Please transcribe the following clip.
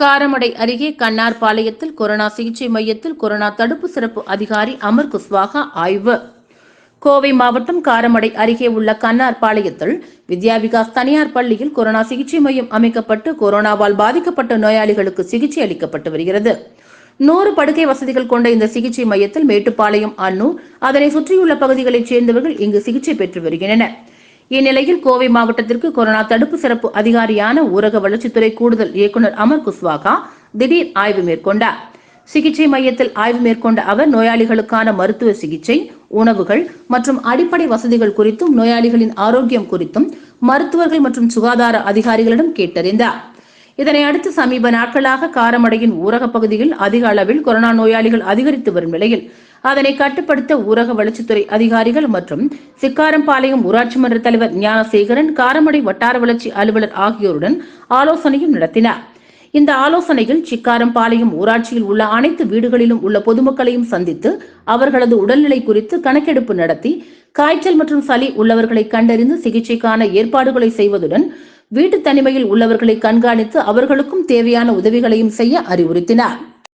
காரமடை அருகே கண்ணார்பாளையத்தில் கொரோனா சிகிச்சை மையத்தில் கொரோனா தடுப்பு சிறப்பு அதிகாரி அமர் குஸ்வாகா ஆய்வு. கோவை மாவட்டம் காரமடை அருகே உள்ள கண்ணார்பாளையத்தில் வித்யா விகாஸ் தனியார் பள்ளியில் கொரோனா சிகிச்சை மையம் அமைக்கப்பட்டு கொரோனாவால் பாதிக்கப்பட்ட நோயாளிகளுக்கு சிகிச்சை அளிக்கப்பட்டு வருகிறது. நூறு படுக்கை வசதிகள் கொண்ட இந்த சிகிச்சை மையத்தில் மேட்டுப்பாளையம் அன்னூர் அதனை சுற்றியுள்ள பகுதிகளைச் சேர்ந்தவர்கள் இங்கு சிகிச்சை பெற்று வருகின்றனர். இந்நிலையில் கோவை மாவட்டத்திற்கு கொரோனா தடுப்பு சிறப்பு அதிகாரியான ஊரக வளர்ச்சித்துறை கூடுதல் இயக்குநர் அமர் குஸ்வாகா திடீர் ஆய்வு மேற்கொண்டார். சிகிச்சை மையத்தில் ஆய்வு மேற்கொண்ட அவர் நோயாளிகளுக்கான மருத்துவ சிகிச்சை உணவுகள் மற்றும் அடிப்படை வசதிகள் குறித்தும் நோயாளிகளின் ஆரோக்கியம் குறித்தும் மருத்துவர்கள் மற்றும் சுகாதார அதிகாரிகளிடம் கேட்டறிந்தார். இதனை அடுத்து சமீப நாட்களாக காரமடையின் ஊரக பகுதியில் அதிக அளவில் கொரோனா நோயாளிகள் அதிகரித்து வரும் நிலையில் அதனை கட்டுப்படுத்த ஊரக வளர்ச்சித்துறை அதிகாரிகள் மற்றும் சிக்காரம்பாளையம் ஊராட்சி மன்ற தலைவர் ஞானசேகரன் காரமடை வட்டார வளர்ச்சி அலுவலர் ஆகியோருடன் ஆலோசனையும் நடத்தினார். இந்த ஆலோசனையில் சிக்காரம்பாளையம் ஊராட்சியில் உள்ள அனைத்து வீடுகளிலும் உள்ள பொதுமக்களையும் சந்தித்து அவர்களது உடல்நிலை குறித்து கணக்கெடுப்பு நடத்தி காய்ச்சல் மற்றும் சளி உள்ளவர்களை கண்டறிந்து சிகிச்சைக்கான ஏற்பாடுகளை செய்வதுடன் வீட்டு தனிமையில் உள்ளவர்களை கண்காணித்து அவர்களுக்கும் தேவையான உதவிகளையும் செய்ய அறிவுறுத்தினார்.